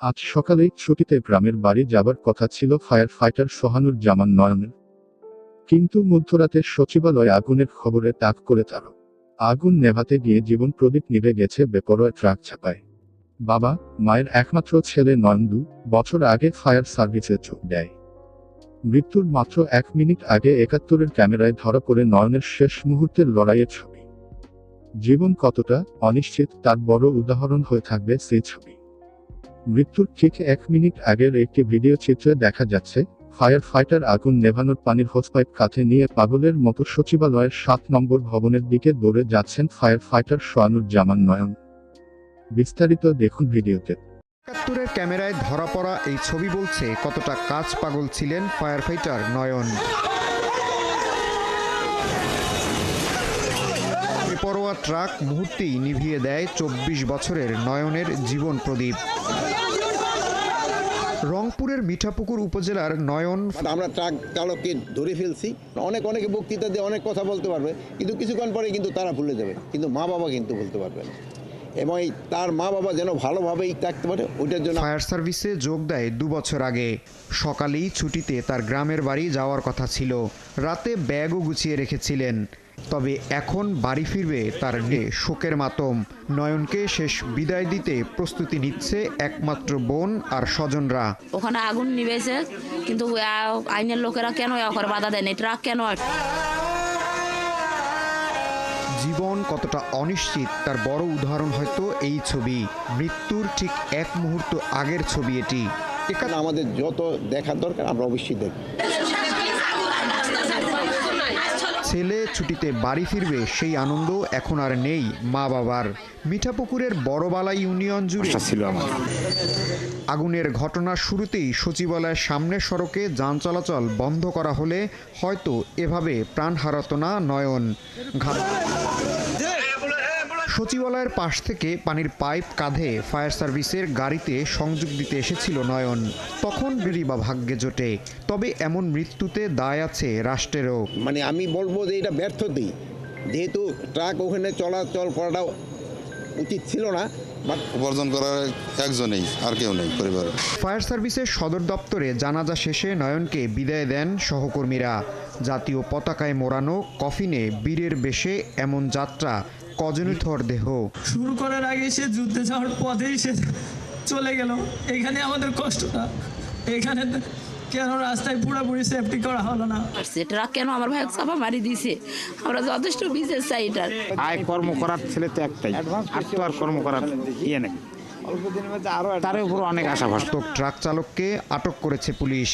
আজ সকালেই ছুটিতে গ্রামের বাড়ি যাবার কথা ছিল ফায়ার ফাইটার সোহানুর জামান নয়নের। কিন্তু মধ্যরাতে সচিবালয় আগুনের খবরে তাক করে তার। আগুন নেভাতে গিয়ে জীবন প্রদীপ নিভে গেছে বেপরোয়া ট্রাক চাপায় বাবা, মায়ের একমাত্র ছেলে নয়নদু বছর আগে ফায়ার সার্ভিসে যোগ দেয়। মৃত্যুর মাত্র এক মিনিট আগে একাত্তরের ক্যামেরায় ধরা পড়ে নয়নের শেষ মুহূর্তের লড়াইয়ের ছবি। জীবন কতটা অনিশ্চিত তার বড় উদাহরণ হয়ে থাকবে সেই ছবি। মৃত্যুর ঠিক এক মিনিট আগের একটি ভিডিও চিত্রে দেখা যাচ্ছে ফায়ার ফাইটার আগুন নেভানোর পানির হোসপাইপ কাঁধে নিয়ে পাগলের মতো সচিবালয়ের সাত নম্বর ভবনের দিকে দৌড়ে যাচ্ছেন ফায়ার ফাইটার সোয়ানুর জামান নয়ন। বিস্তারিত দেখুন ভিডিওতে। একাত্তরের ক্যামেরায় ধরা পড়া এই ছবি বলছে কতটা কাজ পাগল ছিলেন ফায়ার ফাইটার নয়ন। বেপরোয়া ট্রাক মুহূর্তেই নিভিয়ে দেয় চব্বিশ বছরের নয়নের জীবন প্রদীপ। রংপুরের মিঠাপুকুর উপজেলার নয়ন আমরা ট্রাক চালককে ধরে ফেলছি। অনেক অনেকে বক্তৃতা দিয়ে অনেক কথা বলতে পারবে, কিন্তু কিছুক্ষণ পরে কিন্তু তারা ভুলে যাবে, কিন্তু মা বাবা কিন্তু বলতে পারবে না। এবং তার মা বাবা যেন ভালোভাবেই থাকতে পারে ওইটার জন্য ফায়ার সার্ভিসে যোগ দেয় দু বছর আগে। সকালেই ছুটিতে তার গ্রামের বাড়ি যাওয়ার কথা ছিল। রাতে ব্যাগও গুছিয়ে রেখেছিলেন। তবে এখন বাড়ি ফিরবে তার নে শোকের মাতম। নয়নকে শেষ বিদায় দিতে প্রস্তুতি নিচ্ছে একমাত্র বোন আর স্বজনরা। ওখানে আগুন নিবেছে কিন্তু আইনের লোকেরা কেন ওখানে বাধা দেয়নি? ট্রাক কেন জীবন কতটা অনিশ্চিত তার বড় উদাহরণ হয়তো এই ছবি। মৃত্যুর ঠিক এক মুহূর্ত আগের ছবি এটি। এখানে আমাদের যত দেখার দরকার আমরা অবশ্যই দেখব। ছেলে ছুটিতে বাড়ি ফিরবে সেই আনন্দ এখন আর নেই মা বাবার। মিঠাপুকুরের বড়বালা ইউনিয়ন জুড়ে ছিল আমার। আগুনের ঘটনার শুরুতেই সচিবালয়ের সামনে সড়কে যান চলাচল বন্ধ করা হলে হয়তো এভাবে প্রাণ হারাত না নয়ন। ঘাট সচিবালয়ের পাশ থেকে পানির পাইপ কাঁধে ফায়ার সার্ভিসের গাড়িতে সংযোগ দিতে এসেছিল নয়ন। তখন বেরি বা ভাগ্যে জোটে। তবে এমন মৃত্যুতে দায় আছে রাষ্ট্রেরও। মানে আমি বলব যে এটা ব্যর্থতেই যেহেতু ট্রাক ওখানে চলাচল করাটা উচিত ছিল না বাট উপার্জন করার একজনেই আর কেউ নেই পরিবারে ফায়ার সার্ভিসের সদর দপ্তরে জানাজা শেষে নয়নকে বিদায় দেন সহকর্মীরা। জাতীয় পতাকায় মোড়ানো কফিনে বীরের বেশে এমন যাত্রা কজনীথর দেহ? শুরু করার আগে সে যুদ্ধে যাওয়ার পথেই সে চলে গেল। এখানে আমাদের কষ্টটা। এখানে কেন রাস্তায় পুরোপুরি সেফটি করা হলো না? সে ট্রাক কেন আমার ভাই চাপা মারি দিছে? আমরা যথেষ্ট বিশেষ চাই এটার। আয় কর্ম করার ছেলে তো একটাই। আর তো আর কর্ম করার ইয়ে নেই। তার উপর অনেক আশা ট্রাক চালককে আটক করেছে পুলিশ।